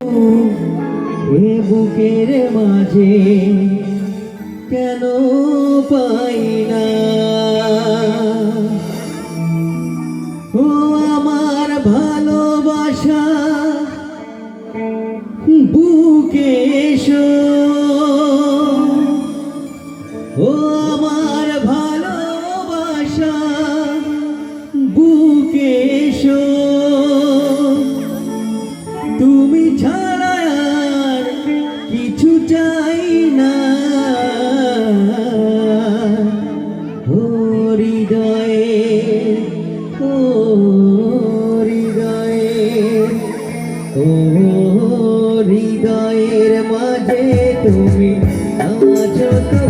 এ বুকের মাঝে কেন পাই না? ও আমার ভালোবাসা বুকে এসো। ও ছাড়া কিছু চাই না। হৃদয়ে ও হৃদয়ে ও হৃদয়ের মাঝে তুমি আছো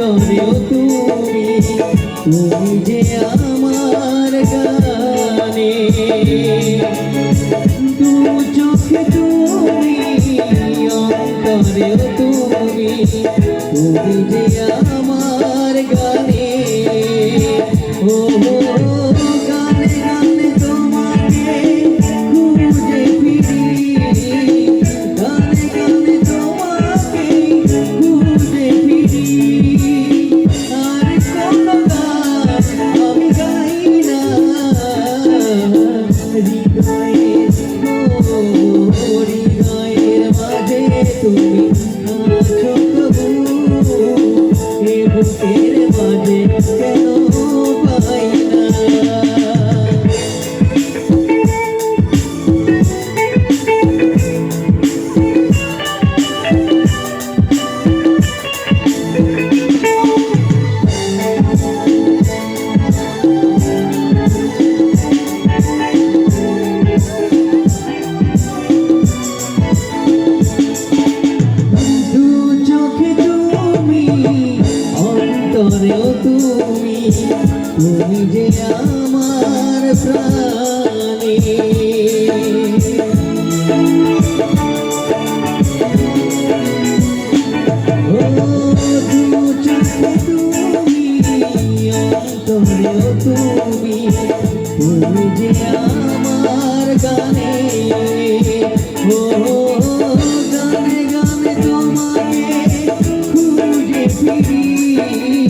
অন্তরেও তুমি তুমি যে আমার গানে। দু চোখে তুমি অন্তরেও তুমি। জানো তুমি তুমি যে আমার প্রাণে। তুমি তুমি যে আমার গানে। গানে গানে তোমাকে খুঁজে ফিরি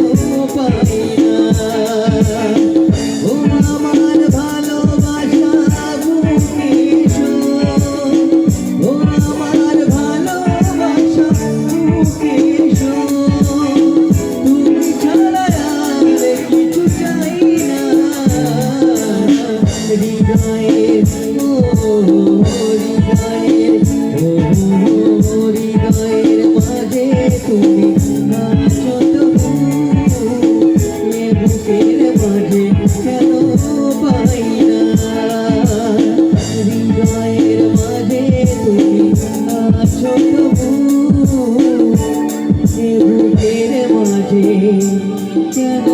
হৃদয়ের মাঝে তুমি নাচো তবু এ বুকের মাঝে কেন পাই না হৃদয়ের মাঝে তুমি নাচো তবু এ বুকের মাঝে কেন